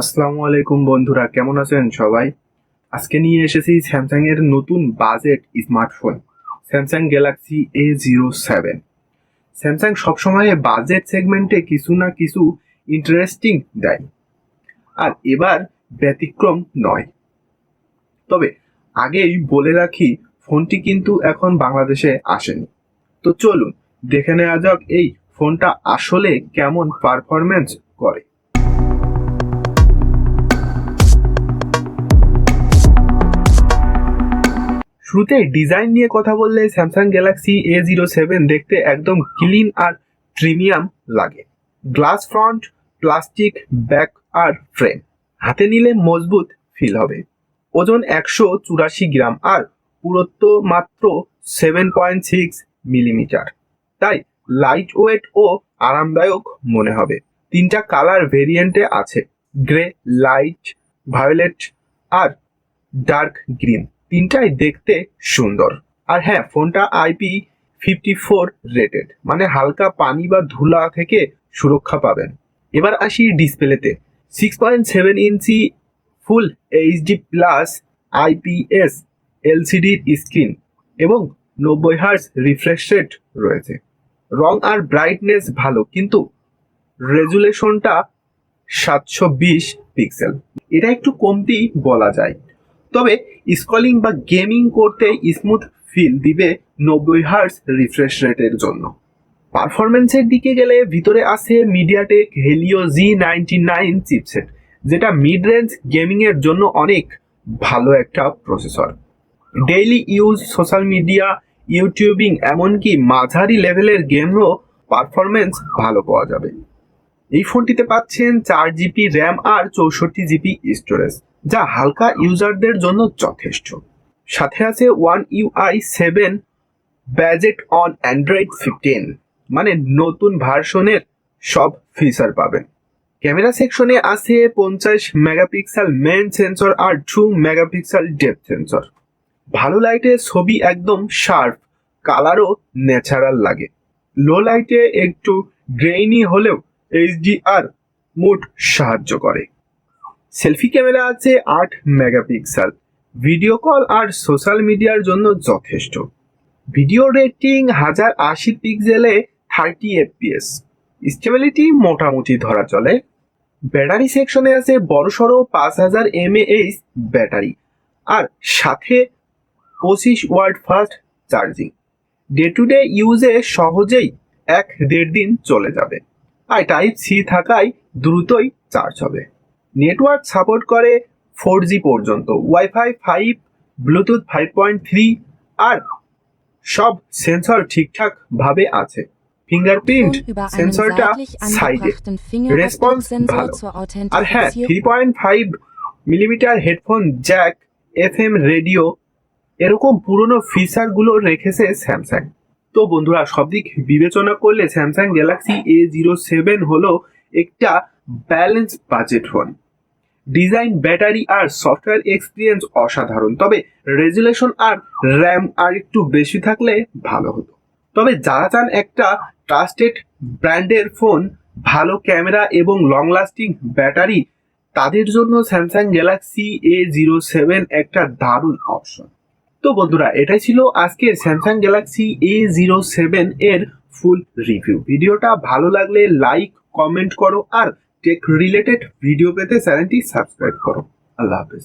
আসসালামু আলাইকুম বন্ধুরা, কেমন আছেন সবাই? আজকে নিয়ে এসেছি স্যামসাং এর নতুন budget smartphone, Samsung Galaxy A zero seven Samsung সবসময় বাজেট সেগমেন্টে কিছু না কিছু ইন্টারেস্টিং দেয়। আর এবার ব্যতিক্রম নয়। তবে আগেই বলে রাখি, ফোনটি কিন্তু এখন বাংলাদেশে আসেনি। তো চলুন, দেখে নেওয়া যাক এই ফোনটা আসলে কেমন পারফরমেন্স করে। শুরুতে ডিজাইন নিয়ে কথা বললে Samsung Galaxy A zero seven দেখতে একদম ক্লিন আর প্রিমিয়াম লাগে। গ্লাস ফ্রন্ট প্লাস্টিক ব্যাক আর ফ্রেম হাতে নিলে মজবুত ফিল হবে। ওজন একশো চুরাশি গ্রাম আর পুরুত্ব মাত্র সেভেন পয়েন্ট সিক্স মিলিমিটার তাই লাইট ওয়েট ও আরামদায়ক মনে হবে। তিনটা কালার ভেরিয়েন্টে আছে। গ্রে লাইট ভায়োলেট আর ডার্ক গ্রিন তিনটাই দেখতে সুন্দর। আর হ্যাঁ ফোনটা আইপি ফিফটি ফোর রেটেড মানে হালকা পানি বা ধুলা থেকে সুরক্ষা পাবেন। এবার আসি ডিসপ্লেতে six point seven inch full HD plus IPS এলসিডির screen এবং নব্বই হার্স রিফ্রেশ রেট রয়েছে। রং আর ব্রাইটনেস ভালো, কিন্তু রেজুলেশনটা সাতশো বিশ পিক্সেল এটা একটু কমতি বলা যায়। তবে স্কলিং বা গেমিং করতে স্মুথ ফিল দিবে নব্বই হার্স রিফ্রেশ রেটের জন্য। পারফরমেন্সের দিকে গেলে ভিতরে আছে MediaTek Helio G ninety nine chipset যেটা মিড রেঞ্জ গেমিংয়ের জন্য অনেক ভালো একটা processor daily use social media YouTubing এমনকি মাঝারি লেভেলের গেমও পারফরমেন্স ভালো পাওয়া যাবে। এই ফোনটিতে পাচ্ছেন চার জিবি র্যাম আর চৌষট্টি জিবি স্টোরেজ যা হালকা ইউজারদের জন্য যথেষ্ট। সাথে আছে One UI seven based on Android fifteen মানে নতুন ভার্সনের সব ফিচার পাবেন। ক্যামেরা সেকশনে আছে পঞ্চাশ মেগাপিক্সেল মেন সেন্সর আর টু মেগাপিক্সেল ডেপ সেন্সর ভালো লাইটে ছবি একদম শার্প কালারও ন্যাচারাল লাগে। লো লাইটে একটু গ্রেইনি হলেও এইচডিআর মোড সাহায্য করে। সেলফি ক্যামেরা আছে আট মেগাপিক্সেল। ভিডিও কল আর সোশ্যাল মিডিয়ার জন্য যথেষ্ট। ভিডিও রেটিং হাজার আশি পিক্সেলে থার্টি এফপিএস স্টেবিলিটি মোটামুটি ধরা চলে। ব্যাটারি সেকশনে আছে বড়সড় পাঁচ হাজার এমএএইচ ব্যাটারি। আর সাথে পঁচিশ watt fast charging. Day to day ইউজে সহজেই এক দেড় দিন চলে যাবে। আর টাইপ সি থাকায় দ্রুতই চার্জ হবে। নেটওয়ার্ক সাপোর্ট করে ফোর জি পর্যন্ত wifi five Bluetooth five point three আর সব সেন্সর ঠিকঠাক ভাবে আছে। ফিঙ্গারপ্রিন্ট সেন্সরটা সাইডে রেসপন্স ভালো। আর হ্যাঁ three point five millimetre headphone jack F M radio এরকম পুরনো ফিচারগুলো রেখেছে স্যামসাং তো বন্ধুরা, সব দিক বিবেচনা করলে Samsung Galaxy A zero seven হলো একটা balance budget phone design battery আর সফটওয়্যার এক্সপিরিয়েন্স অসাধারণ। তবে রেজুলেশন আর র্যাম আর একটু বেশি থাকলে ভালো হতো। তবে যারা চান একটা ট্রাস্টেড ব্র্যান্ডের ফোন ভালো ক্যামেরা এবং লং লাস্টিং ব্যাটারি তাদের জন্য Samsung Galaxy A zero seven একটা দারুণ অপশন তো বন্ধুরা, এটাই ছিল আজকের Samsung Galaxy A zero seven এর ফুল রিভিউ ভিডিওটা ভালো লাগলে লাইক কমেন্ট করো আর টেক রিলেটেড ভিডিও পেতে চ্যানেলটি সাবস্ক্রাইব করো। আল্লাহ হাফেজ।